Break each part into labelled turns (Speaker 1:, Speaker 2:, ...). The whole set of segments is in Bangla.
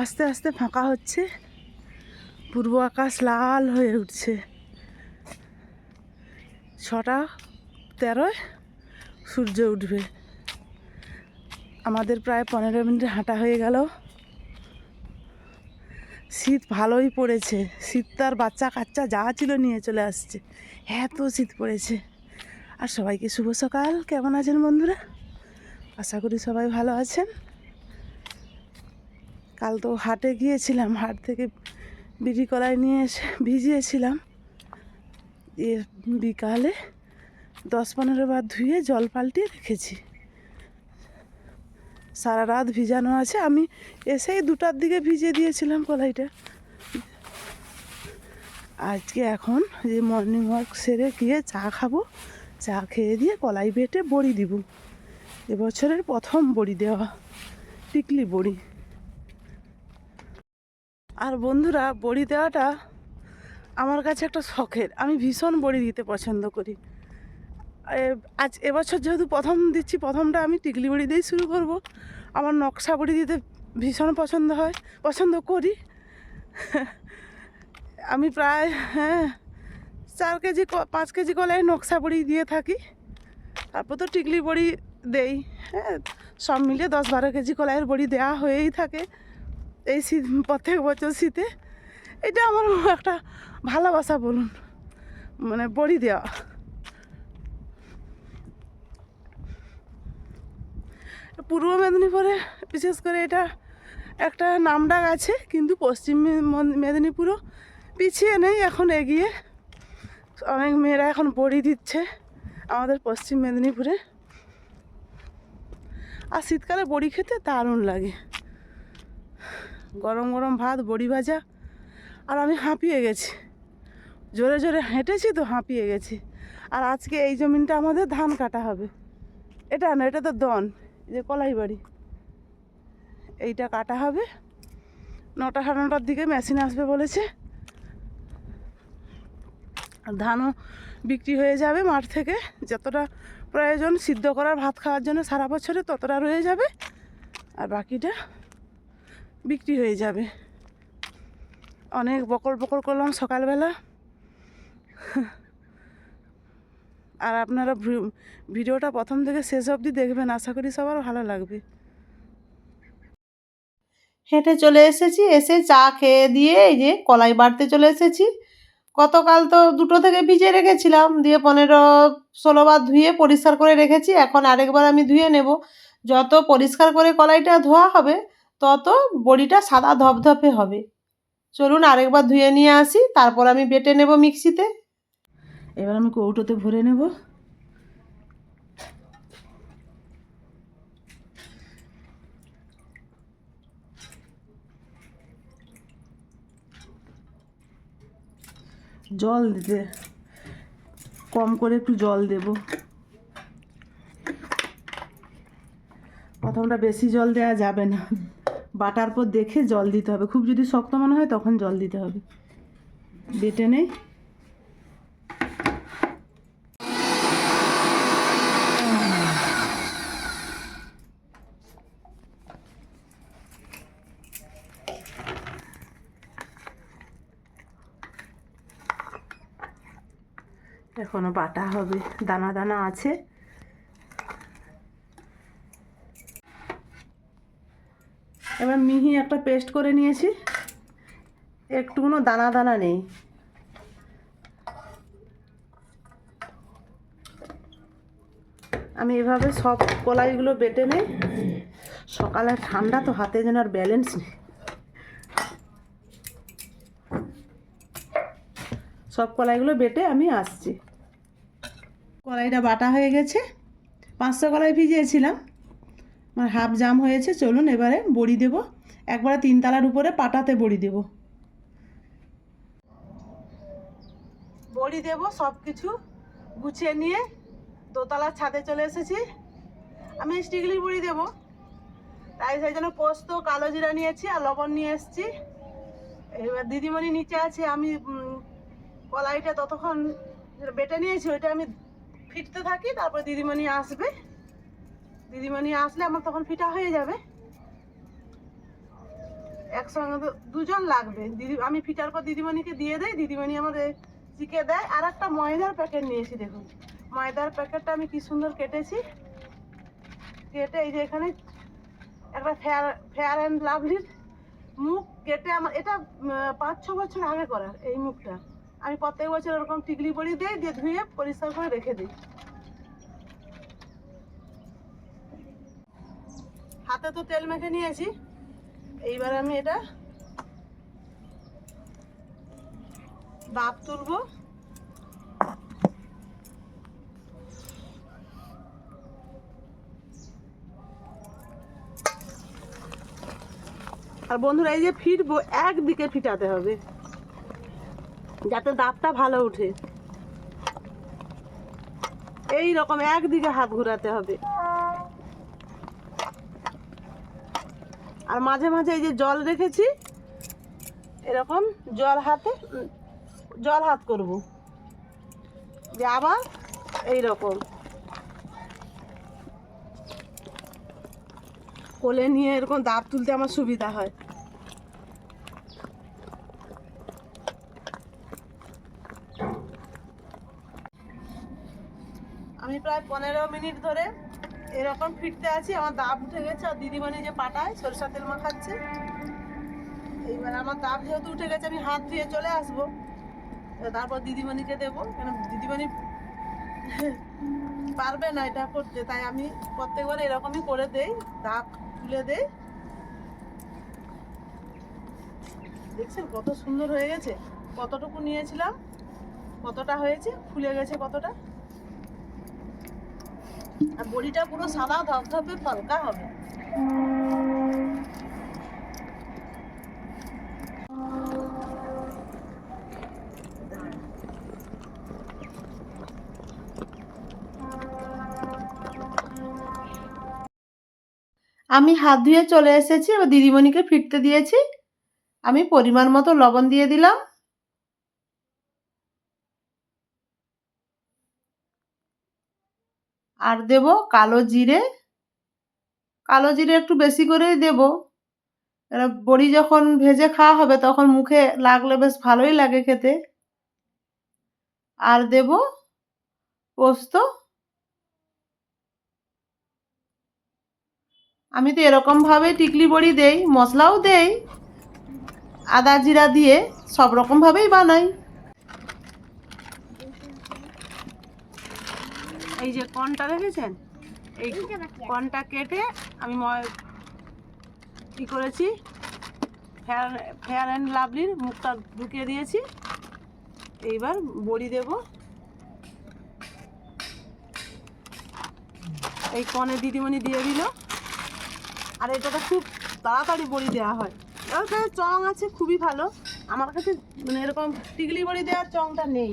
Speaker 1: আস্তে আস্তে ফাঁকা হচ্ছে। পূর্ব আকাশ লাল হয়ে উঠছে। ছটা তেরোয় সূর্য উঠবে। আমাদের প্রায় পনেরো মিনিট হাঁটা হয়ে গেল। শীত ভালোই পড়েছে। শীত তার বাচ্চা কাচ্চা যা ছিল নিয়ে চলে আসছে। এত শীত পড়েছে। আর সবাইকে শুভ সকাল। কেমন আছেন বন্ধুরা? আশা করি সবাই ভালো আছেন। কাল তো হাটে গিয়েছিলাম, হাট থেকে বিড়ি কলাই নিয়ে এসে ভিজিয়েছিলাম। এ বিকালে দশ পনেরো বার ধুয়ে জল পাল্টিয়ে রেখেছি। সারা রাত ভিজানো আছে, আমি এসেই দুটার দিকে ভিজিয়ে দিয়েছিলাম কলাইটা। আজকে এখন যে মর্নিং ওয়াক সেরে গিয়ে চা খাব, চা খেয়ে দিয়ে কলাই বেটে বড়ি দিব। এবছরের প্রথম বড়ি দেওয়া, টিকলি বড়ি। আর বন্ধুরা, বড়ি দেওয়াটা আমার কাছে একটা শখের। আমি ভীষণ বড়ি দিতে পছন্দ করি। আজ এবছর যেহেতু প্রথম দিচ্ছি, প্রথমটা আমি টিকলি বড়ি দিয়েই শুরু করব। আমার নকশা বড়ি দিতে ভীষণ পছন্দ হয়, পছন্দ করি। আমি প্রায় হ্যাঁ চার কেজি পাঁচ কেজি কলাই নকশা বড়ি দিয়ে থাকি। তারপর তো টিকলি বড়ি দেই হ্যাঁ সব মিলিয়ে দশ বারো কেজি কলাইয়ের বড়ি দেওয়া হয়েই থাকে। এই শীত প্রত্যেক বছর শীতে, এটা আমার একটা ভালোবাসা বলুন। মানে বড়ি দেওয়া। পূর্ব মেদিনীপুরে বিশেষ করে এটা একটা নামডাক আছে, কিন্তু পশ্চিম মেদিনীপুরও পিছিয়ে নেই, এখন এগিয়ে। অনেক মেয়েরা এখন বড়ি দিচ্ছে আমাদের পশ্চিম মেদিনীপুরে। আর শীতকালে বড়ি খেতে দারুণ লাগে। গরম গরম ভাত, বড়ি ভাজা, আর আমি হাঁপিয়ে গেছি। জোরে জোরে হেঁটেছি তো হাঁপিয়ে গেছি। আর আজকে এই জমিনটা আমাদের ধান কাটা হবে। এটা না, এটা তো দন যে কলাই বাড়ি। এইটা কাটা হবে। নটা সাড়ে নটার দিকে মেশিন আসবে বলেছে। ধানও বিক্রি হয়ে যাবে মাঠ থেকে। যতটা প্রয়োজন সিদ্ধ করার ভাত খাওয়ার জন্য সারা বছরে ততটা রয়ে যাবে। আর বাকিটা বিক্রি হয়ে যাবে। অনেক বকর বকর করলাম সকালবেলা। আর আপনারা ভিডিওটা প্রথম থেকে শেষ অবধি দেখবেন, আশা করি সবার ভালো লাগবে।
Speaker 2: হেঁটে চলে এসেছি, এসে চা খেয়ে দিয়ে এই যে কলাই বাড়তে চলে এসেছি। গতকাল তো দুটো থেকে ভিজিয়ে রেখেছিলাম, দিয়ে পনেরো ষোলো বার ধুয়ে পরিষ্কার করে রেখেছি। এখন আরেকবার আমি ধুয়ে নেব। যত পরিষ্কার করে কলাইটা ধোয়া হবে তত বড়িটা সাদা ধপধপে হবে। চলুন আরেকবার ধুয়ে নিয়ে আসি, তারপর আমি বেটে নেব মিক্সিতে।
Speaker 1: এবার আমি কৌটোতে ভরে নেব। জল দিতে, কম করে একটু জল দেব। প্রথমটা বেশি জল দেওয়া যাবে না। বাটার পর দেখে জল দিতে হবে। খুব যদি শক্ত মনে হয় তখন জল দিতে হবে। বেটে নেই। এখনও বাটা হবে। দানা দানা আছে। এবার মিহি একটা পেস্ট করে নিয়েছি। একটু কোনো দানা দানা নেই। আমি এভাবে সব কলাইগুলো বেটে নেই। সকালে ঠান্ডা তো হাতে যেন আর ব্যালেন্স নেই। সব কলাইগুলো বেটে আমি আসছি। কলাইটা বাটা হয়ে গেছে। পাঁচশো কলাই ভিজিয়েছিলাম। আমার হাফ জাম হয়েছে, চলুন এবারে বড়ি দেব। একবারে তিনতলার উপরে পাটাতে বড়ি দেব। বড়ি দেব সব কিছু গুছিয়ে নিয়ে, দোতলার ছাদে চলে এসেছি। আমি স্টিগলি বড়ি দেব। তাই সেই জন্য পোস্ত, কালো জিরা নিয়েছি আর লবণ নিয়ে এসেছি। এবার দিদিমণি নিচে আছে, আমি কলাইটা ততক্ষণ বেটে নিয়েছি, ওইটা আমি ফিটতে থাকি, তারপর দিদিমণি আসবে। দিদিমণি আসলে আমার তখন ফিটা হয়ে যাবে। একসঙ্গে তো দুজন লাগবে। দিদি আমি ফিটার পর দিদিমণিকে দিয়ে দেই, দিদিমণি আমার চিকে দেয়। আর একটা ময়দার প্যাকেট নিয়েছি দেখুন। ময়দার প্যাকেটটা আমি কি সুন্দর কেটেছি। কেটে এই যে এখানে একটা ফেয়ার ফেয়ার অ্যান্ড লাভলির মুখ কেটে আমার এটা পাঁচ ছ বছর আগে করা এই মুখটা। আমি প্রত্যেক বছর ওরকম টিকলি বড়ি দিই, দিয়ে ধুয়ে পরিষ্কার করে রেখে দিই। হাতে তো তেল মেখে নিয়েছি। এইবার আমি এটা বাপ তুলবো। আর বন্ধুরা, এই যে ফিরবো একদিকে ফিটাতে হবে, যাতে দাঁতটা ভালো উঠে এই রকম একদিকে হাত ঘোরাতে হবে। আর মাঝে মাঝে এই যে জল রেখেছি, এরকম জল হাতে জল হাত করব। যে আবার এই রকম কোলে নিয়ে এরকম দাঁত তুলতে আমার সুবিধা হয়। আমি প্রায় পনেরো মিনিট ধরে এরকম ফিরতে আছি, আমার দাব উঠে গেছে আর দিদিমণি যে পাটায় সরষা তেল মাখাচ্ছে। এইবার আমার দাব যেহেতু উঠে গেছে, আমি হাত ধুয়ে চলে আসব। তারপর দিদিমণিকে দেবো, কেন দিদিমণি পারবে না এটা করতে, তাই আমি প্রত্যেকবার এরকমই করে দেই দাগ তুলে দেই। দেখছেন কত সুন্দর হয়ে গেছে? কতটুকু নিয়েছিলাম, কতটা হয়েছে, ফুলে গেছে কতটা? আর বড়িটা পুরো সাদা ধপধপে হালকা হবে।
Speaker 2: আমি হাত ধুয়ে চলে এসেছি, এবার দিদিমণিকে ফিরতে দিয়েছি। আমি পরিমাণ মতো লবণ দিয়ে দিলাম। আর দেব কালো জিরে। কালো জিরে একটু বেশি করেই দেব। বড়ি যখন ভেজে খাওয়া হবে তখন মুখে লাগলে বেশ ভালোই লাগে খেতে। আর দেব পোস্ত। আমি তো এরকমভাবে টিকলি বড়ি দেই, মশলাও দেই, আদা জিরা দিয়ে সব রকমভাবেই বানাই।
Speaker 1: এই যে কনটা দেখেছেন? এই কনটা কেটে আমি কি করেছি ফেয়ার ফেয়ার অ্যান্ড লাভলির মুখটা ঢুকিয়ে দিয়েছি। এইবার বড়ি দেব। এই কনে দিদিমণি দিয়ে দিল। আর এটাতে খুব তাড়াতাড়ি বড়ি দেওয়া হয়। কাছে চং আছে খুবই ভালো। আমার কাছে মানে এরকম টিকলি বড়ি দেওয়ার চংটা নেই।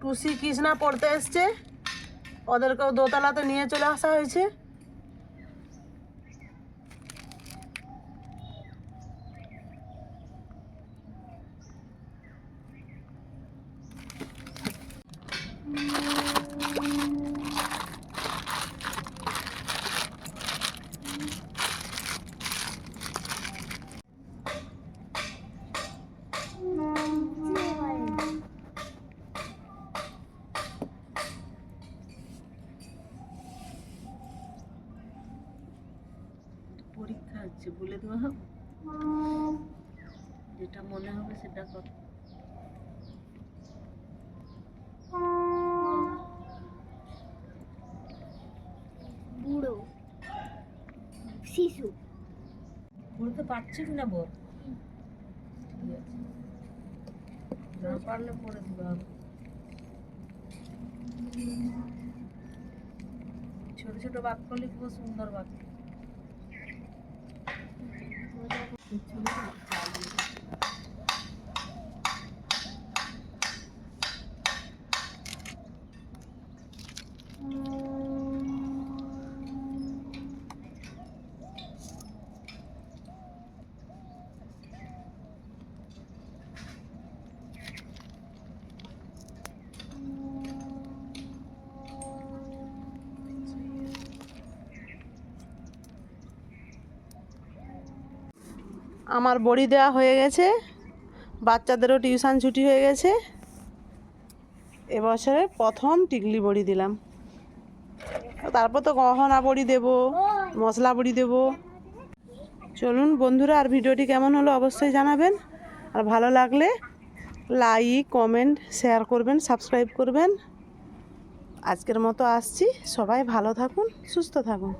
Speaker 1: টুসি কৃষ্ণা পড়তে এসছে। ওদেরকেও দোতলাতে নিয়ে চলে আসা হয়েছে পরীক্ষা হচ্ছে বলে দেওয়া হবে যেটা মনে হবে সেটা কর।
Speaker 3: বুড়ো। শিশু।
Speaker 1: বলতে পারছি কি না বল
Speaker 4: পারলে পরে দিতে হবে। ছোট ছোট বাদ করলে খুব সুন্দর বাদ to
Speaker 1: আমার বড়ি দেওয়া হয়ে গেছে। বাচ্চাদেরও টিউশন ছুটি হয়ে গেছে। এবছরে প্রথম টিকলি বড়ি দিলাম। তারপর তো গহনা বড়ি দেব, মশলা বড়ি দেব। চলুন বন্ধুরা, আর ভিডিওটি কেমন হলো অবশ্যই জানাবেন। আর ভালো লাগলে লাইক, কমেন্ট, শেয়ার করবেন, সাবস্ক্রাইব করবেন। আজকের মতো আসছি। সবাই ভালো থাকুন, সুস্থ থাকুন।